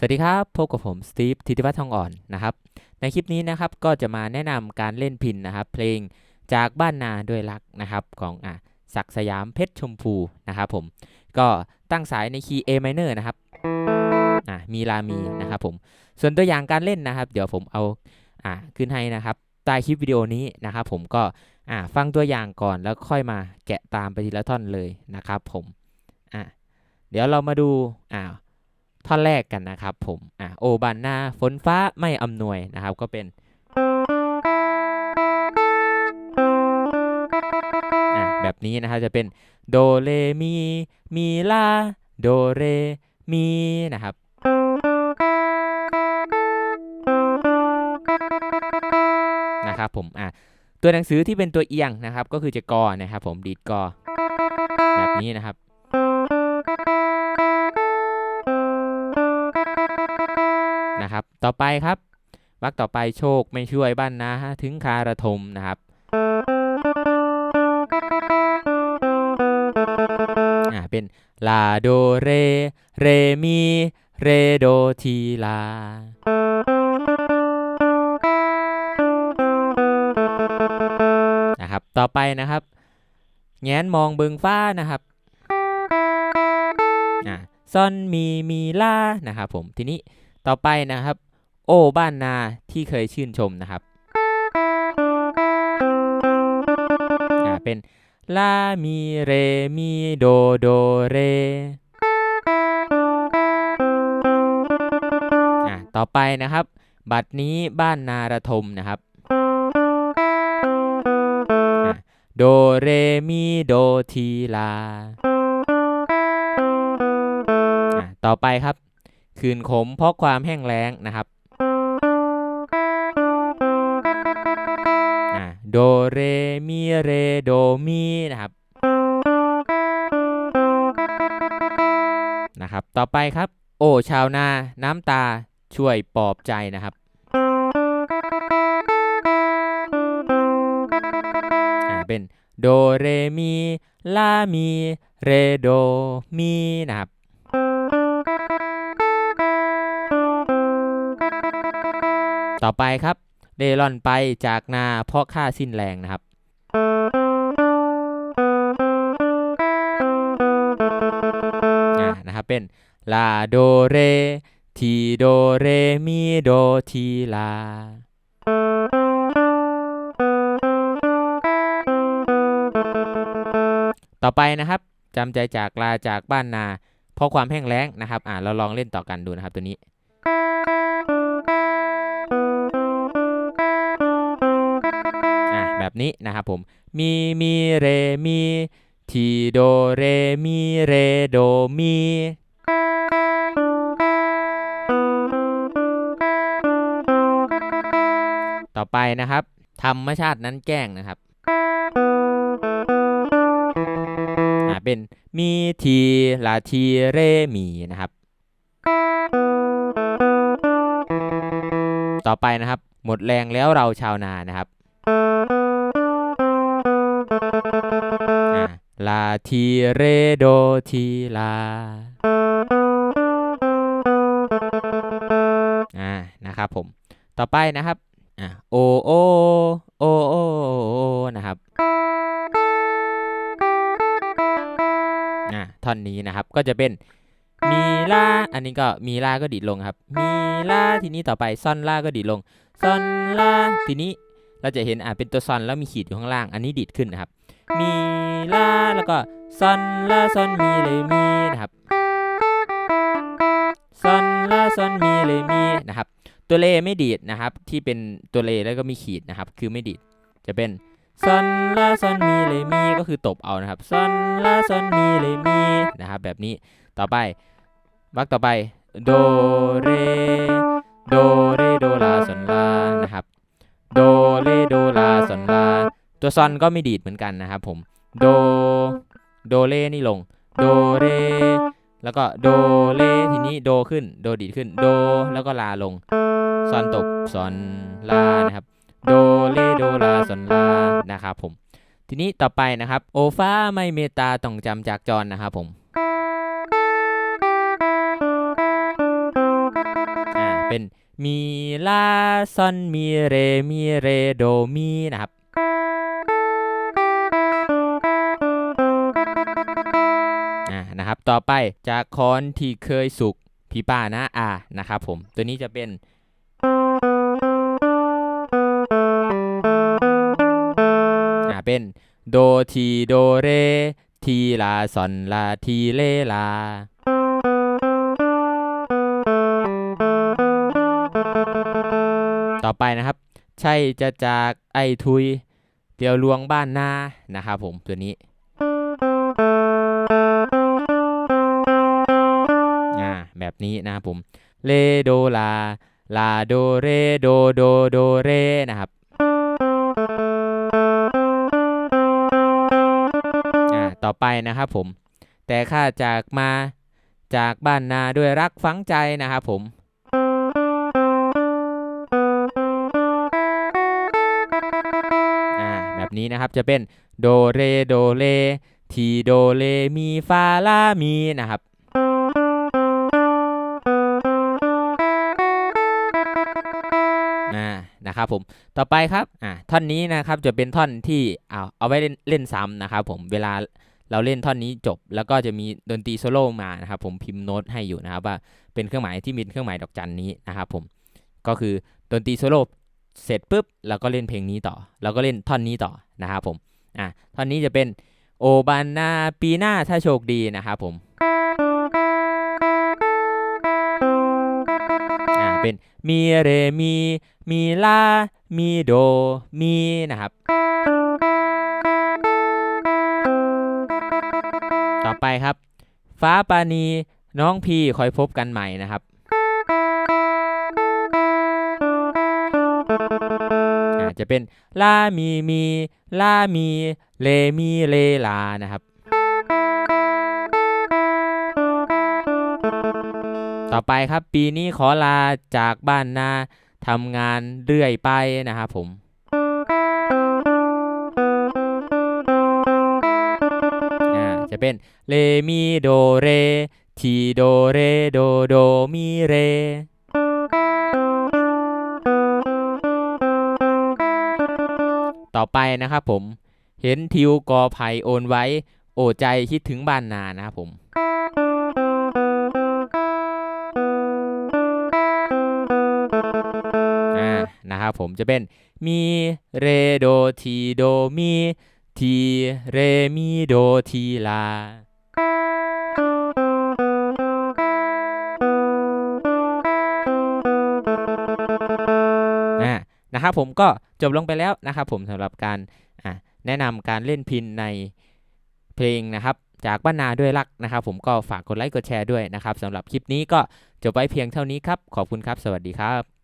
สวัสดีครับ พบกับผมสตีฟธิติวัฒน์ทองอ่อนนะครับ ในคลิปนี้นะครับก็จะมาแนะนำการเล่นพินนะครับ เพลงจากบ้านนาด้วยรักนะครับของอะศักสยามเพชรชมพูนะครับผม ก็ตั้งสายในคีย์ A minor นะครับอะมีลามีนะครับผม ส่วนตัวอย่างการเล่นนะครับ เดี๋ยวผมเอาอะขึ้นให้นะครับใต้คลิปวิดีโอนี้นะครับผมก็อะฟังตัวอย่างก่อนแล้วค่อยมาแกะตามไปทีละท่อนเลยนะครับผมอะเดี๋ยวเรามาดูอ่า ท่อนแรกกันนะครับผมอะโอบานนาฝนฟ้าไม่อำนวยนะครับ ก็เป็นอะแบบนี้นะครับจะเป็นโดเรมีมีลาโดเรมีนะครับนะครับผมอะตัวหนังสือที่เป็นตัวเอียงนะครับ ก็คือจะกอนะครับผมดีดกอแบบนี้นะครับ นะครับ ต่อไปครับวรรคต่อไปโชคไม่ช่วยบ้านนาถึงคาระทมนะครับอ่าเป็นลาโดเร เรมีเรโดทีลานะครับ ต่อไปนะครับ แงนมองเบิงฟ้านะครับอ่าซอนมีมีลานะครับผมทีนี้ ต่อไปนะครับ โอ้บ้านนาที่เคยชื่นชมนะครับอ่าเป็นลามีเรมีโดโดเรอ่าต่อไปนะครับ บัดนี้บ้านนาระทมนะครับโดเรมีโดทีลาอ่าต่อไปครับ คืนขมเพราะความแห้งแล้งนะครับโดเรมีเรโดมีนะครับนะครับ ต่อไปครับ โอ้ชาวนา น้ำตาช่วยปลอบใจนะครับอ่าเป็นโดเรมีลามีเรโดมีนะครับ ต่อไปครับเร่ร่อนไปจากนาเพราะค่าสิ้นแรงนะครับ นะครับเป็นลาโดเรทีโดเรมีโดทีลาต่อไปนะครับจำใจจากลาจากบ้านนา เพราะความแห้งแล้งนะครับ อ่าเราลองเล่นต่อกันดูนะครับตัวนี้ แบบนี้นะครับผมมีมีเรมีทีโดเรมีเรโดมีต่อไปนะครับธรรมชาตินั้นแกล้งนะครับเป็นมีทีลาทีเรมีนะครับ ต่อไปนะครับ หมดแรงแล้วเราชาวนานะครับ ลาทีเรโดทีลาอ่านะครับผมต่อไปนะครับอ่าโอโอโอโอโอนะครับอ่าท่อนนี้นะครับก็จะเป็นมีลาอันนี้ก็มีลาก็ดีดลงครับ มีลาทีนี้ต่อไปซ่อนลาก็ดีดลงซ่อนลาทีนี้เราจะเห็นอ่าเป็นตัวซอนแล้วมีขีดอยู่ข้างล่าง อันนี้ดีดขึ้นนะครับ มี ลาแล้วก็ซอนลาซอนมีเลยมีนะครับซอนลาซอนมีเลยมีนะครับ ตัวเลไม่ดีดนะครับ ที่เป็นตัวเลแล้วก็มีขีดนะครับ คือไม่ดีดจะเป็นซอนลาซอนมีเลมีก็คือตบเอานะครับซอนลาซอนมีเลมีนะครับแบบนี้ต่อไปวรรคต่อไปโดเรโดเรโดลาซอนลานะครับโดเรโดลาซอนลาตัวซอนก็ไม่ดีดเหมือนกันนะครับผม โด โดเลนี่ลง โดเร แล้วก็โดเลทีนี้โดขึ้น โดดีดขึ้น โด แล้วก็ลาลงซอนตกซอนลานะครับ โดเลโดลาซอนลานะครับผม ทีนี้ต่อไปนะครับ โอฟ้าไม่เมตตาต้องจำจากจรนะครับผมเป็นมีลาซอนมีเรมีเรโดมีนะครับ นะครับ ต่อไปจากคอนที่เคยสุกพี่ป้านะอานะครับผม ตัวนี้จะเป็นอ่าเป็นโดทีโดเรทีลาซอนลาทีเลลาต่อไปนะครับ ใช่จะจากไอทุยเตียวลวงบ้านนานะครับผมตัวนี้ แบบนี้นะครับผมเลโดลาลาโดเรโดโดโดเรนะครับอ่าต่อไปนะครับผม แต่ข้าจากมาจากบ้านนาด้วยรักฝังใจนะครับผมอ่าแบบนี้นะครับจะเป็นโดเรโดเลทีโดเลมีฟาลามีนะครับ อ่านะครับผมต่อไปครับอ่าท่อนนี้นะครับจะเป็นท่อนที่เอาเอาไว้เล่นเล่นซ้ำนะครับผมเวลาเราเล่นท่อนนี้จบ แล้วก็จะมีดนตรีโซโล่มานะครับผมพิมพ์โน้ตให้อยู่นะครับว่าเป็นเครื่องหมายที่มีเครื่องหมายดอกจันนี้นะครับผมก็คือดนตรีโซโล่เสร็จปุ๊บเราก็เล่นเพลงนี้ต่อ เราก็เล่นท่อนนี้ต่อนะครับผมอะท่อนนี้จะเป็นโอบานนาปีหน้าถ้าโชคดีนะครับผม เป็นมีเรมีมีลามีโดมีนะครับ ต่อไปครับ ฟ้าปานีน้องพี่คอยพบกันใหม่นะครับจะเป็นลามีมีลามีเลมีเลลานะครับ ต่อไปครับปีนี้ขอลาจากบ้านนาทำงานเรื่อยไปนะครับผมอ่าจะเป็นเลมีโดเรทีโดเรโดโดมีเรต่อไปนะครับผม เห็นทิวกอไผ่โอนไว้ โอใจคิดถึงบ้านนานะครับผม นะครับผมจะเป็นมีเรโดทีโดมีทีเรมีโดทีลานะครับผมก็จบลงไปแล้วนะครับผมสำหรับการแนะนำการเล่นพินในเพลงนะครับ จากบ้านนาด้วยรักนะครับ ผมก็ฝากกดไลค์กดแชร์ด้วยนะครับสำหรับคลิปนี้ก็จบไว้เพียงเท่านี้ครับ ขอบคุณครับ สวัสดีครับ